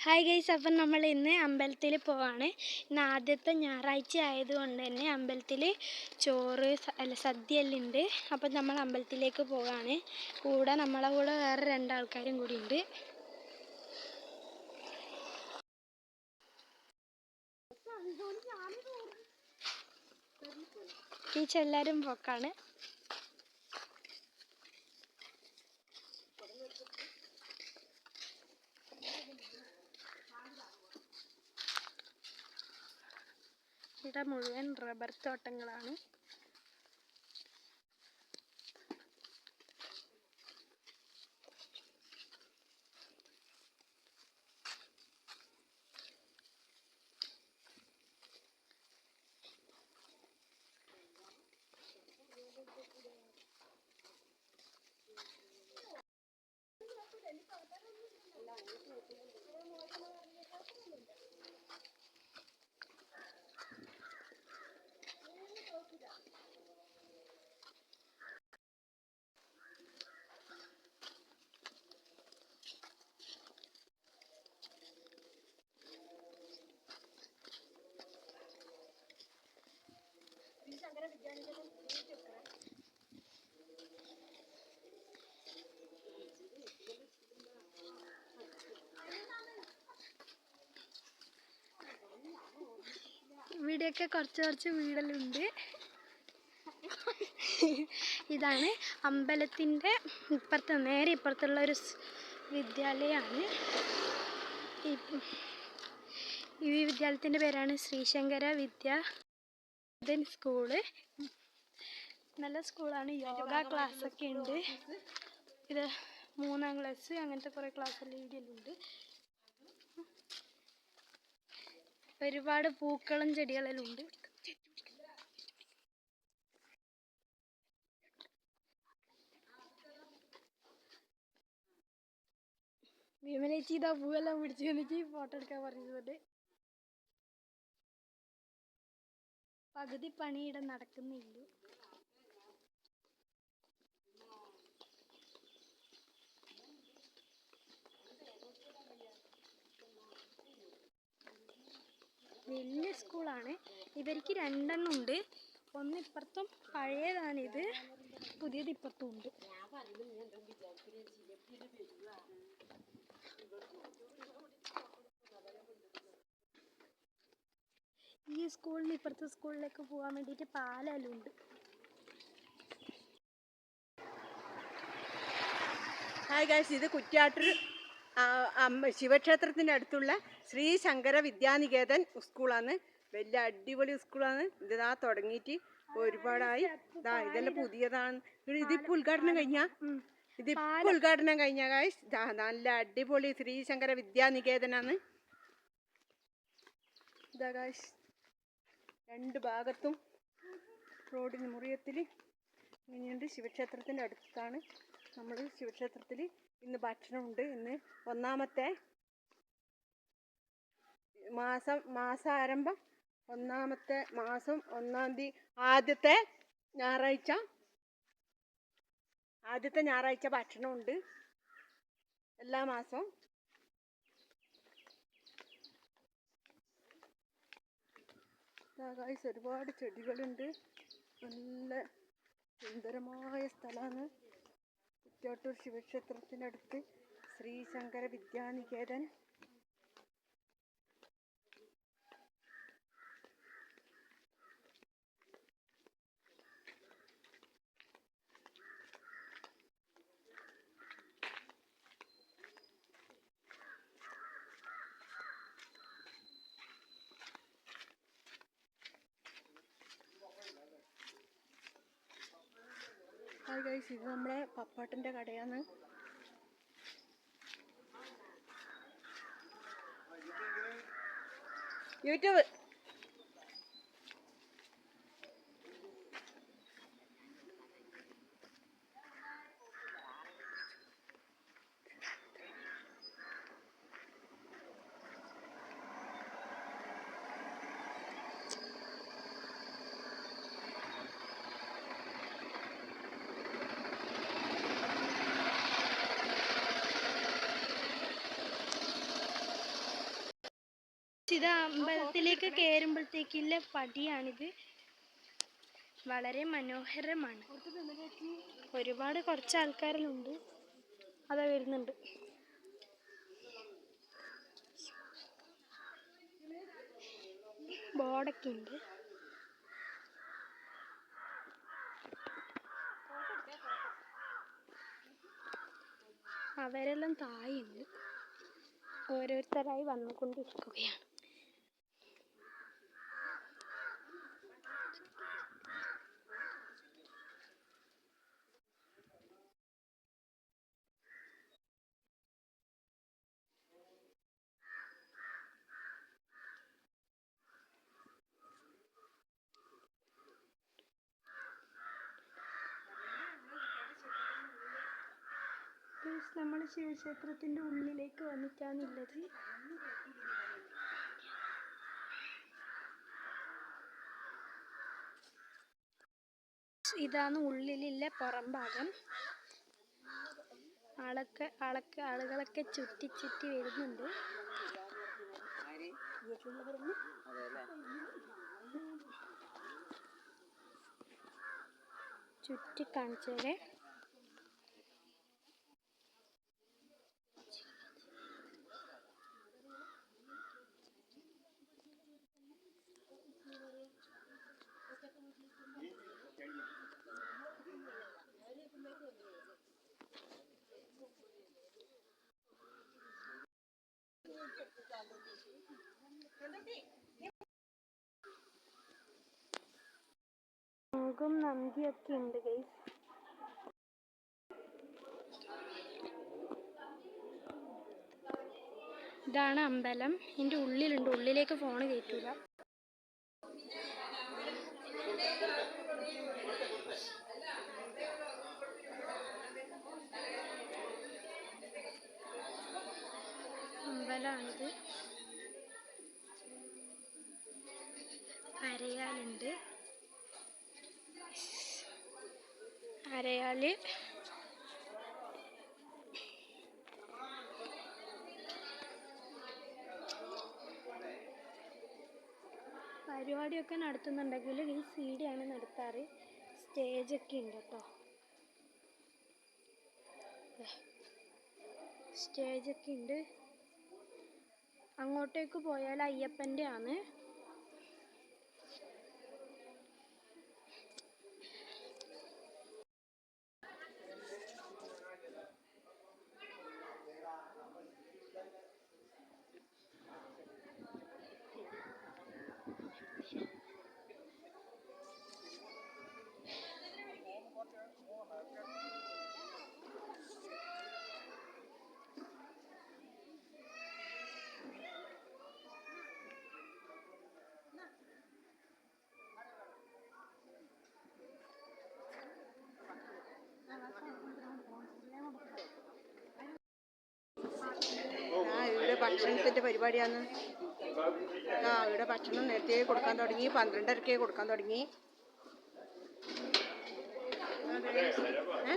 Hi guys അപ്പം നമ്മൾ ഇന്ന് അമ്പലത്തിൽ പോവാണ്. ഇന്ന് ആദ്യത്തെ ഞായറാഴ്ച ആയതുകൊണ്ട് തന്നെ അമ്പലത്തിൽ ചോറ് അല്ല സദ്യ എല്ലാം ഉണ്ട്. അപ്പം നമ്മൾ അമ്പലത്തിലേക്ക് പോവാണ്. കൂടെ നമ്മളെ കൂടെ വേറെ രണ്ടാൾക്കാരും കൂടി ഉണ്ട്. ടീച്ചർ എല്ലാവരും പോക്കാണ്. ഇവിടെ മുഴുവൻ റബ്ബർ തോട്ടങ്ങളാണ്. ഇവിടെയൊക്കെ കുറച്ച് കുറച്ച് വീടെല്ലാം ഇതാണ് അമ്പലത്തിന്റെ ഇപ്പുറത്ത് നേരെ ഇപ്പുറത്തുള്ള ഒരു വിദ്യാലയമാണ് ഈ വിദ്യാലയത്തിന്റെ പേരാണ് ശ്രീശങ്കര വിദ്യ സ്കൂൾ. നല്ല സ്കൂളാണ്. യോഗ ക്ലാസ്സൊക്കെ ഉണ്ട്. ഇത് മൂന്നാം ക്ലാസ് അങ്ങനത്തെ കുറേ ക്ലാസ് എല്ലാം ഇവിടെയെല്ലാം ഉണ്ട് ഒരുപാട് പൂക്കളും ചെടികളെല്ലാം ഉണ്ട്. ഭീമനേച്ചി ഇതാ പൂവെല്ലാം പിടിച്ചു എനിക്ക് ഫോട്ടോ എടുക്കാൻ പറഞ്ഞതുകൊണ്ട് പകുതി പണിയിടം നടക്കുന്നില്ല. വലിയ സ്കൂളാണ്. ഇവർക്ക് രണ്ടെണ്ണം ഉണ്ട് ഒന്ന് ഇപ്പുറത്തും പഴയതാണിത്. പുതിയത് ഇപ്പുറത്തും ഉണ്ട്. ഈ സ്കൂളിൽ ഇപ്പുറത്തെ സ്കൂളിലേക്ക് പോകാൻ വേണ്ടിയിട്ട് പാലാലും ഉണ്ട് ഹായ് ഗായ്സ് ഇത് കുറ്റ്യാട്ടൂർ ശിവക്ഷേത്രത്തിന്റെ അടുത്തുള്ള ശ്രീ ശങ്കര വിദ്യാനികേതൻ സ്കൂളാണ് വലിയ അടിപൊളി സ്കൂളാണ് ഇതാ തുടങ്ങിയിട്ട് ഒരുപാടായി. ഇതാ ഇതെല്ലാം പുതിയതാണ്. ഇത് ഇതിപ്പോൾ ഉദ്ഘാടനം കഴിഞ്ഞ? ഇതിപ്പോൾ ഉദ്ഘാടനം കഴിഞ്ഞ ഇതാ നല്ല അടിപൊളി ശ്രീ ശങ്കര വിദ്യാനികേതനാണ്. ഇതാ കാശ് രണ്ട് ഭാഗത്തും റോഡിന് മുറിയത്തിൽ ഇങ്ങനെയുണ്ട്. ശിവക്ഷേത്രത്തിന്റെ അടുത്താണ് നമ്മൾ ശിവക്ഷേത്രത്തിൽ ഇന്ന് ഭക്ഷണമുണ്ട്. ഇന്ന് ഒന്നാമത്തെ മാസം മാസാരംഭം. ഒന്നാമത്തെ മാസം ഒന്നാം തീയതി ആദ്യത്തെ ഞായറാഴ്ച. ആദ്യത്തെ ഞായറാഴ്ച ഭക്ഷണമുണ്ട് എല്ലാ മാസവും. ഒരുപാട് ചെടികളുണ്ട്. നല്ല സുന്ദരമായ സ്ഥലമാണ്. കുറ്റ്യാട്ടൂർ ശിവക്ഷേത്രത്തിനടുത്ത് ശ്രീശങ്കര വിദ്യാനികേതൻ ഹായ് ഗൈസ് ഇത് നമ്മുടെ പപ്പാട്ടിന്റെ കടയാണ്. യൂട്യൂബ്. ഇത് അമ്പലത്തിലേക്ക് കയറുമ്പോഴത്തേക്കുള്ള പടിയാണിത്. വളരെ മനോഹരമാണ്. ഒരുപാട് കുറച്ച് ആൾക്കാരിലുണ്ട്. അതാ വരുന്നുണ്ട്. ബോർഡൊക്കെ ഉണ്ട്. അവരെല്ലാം തായുണ്ട് ഓരോരുത്തരായി വന്നുകൊണ്ടിരിക്കുകയാണ്. നമ്മൾ ശിവക്ഷേത്രത്തിന്റെ ഉള്ളിലേക്ക് വന്നിട്ടാണുള്ളത് ഇതാണ് ഉള്ളിലുള്ള പുറം ഭാഗം ആളൊക്കെ ആളൊക്കെ ആളുകളൊക്കെ ചുറ്റി ചുറ്റി വരുന്നുണ്ട്. ചുറ്റി കാണിച്ചേരെ. ശംഖും നന്ദിയൊക്കെ ഉണ്ട് ഗൈസ് ഇതാണ് അമ്പലം. എന്റെ ഉള്ളിലുണ്ട്. ഉള്ളിലേക്ക് ഫോൺ കയറ്റൂല അമ്പലമാണിത് അരയാലുണ്ട് അരയാൽ പരിപാടിയൊക്കെ നടത്തുന്നുണ്ടെങ്കിൽ ഈ സി ഡി ആണ് നടത്താറ്. സ്റ്റേജൊക്കെ ഉണ്ട് കേട്ടോ സ്റ്റേജൊക്കെ ഉണ്ട്. അങ്ങോട്ടേക്ക് പോയാൽ അയ്യപ്പന്റെ ആണ് ദിവസത്തെ പരിപാടിയാണ്. ആ ഇവിടെ ഭക്ഷണം നേരത്തെ കൊടുക്കാൻ തുടങ്ങി പന്ത്രണ്ടരക്കേ കൊടുക്കാൻ തുടങ്ങി. ഏ?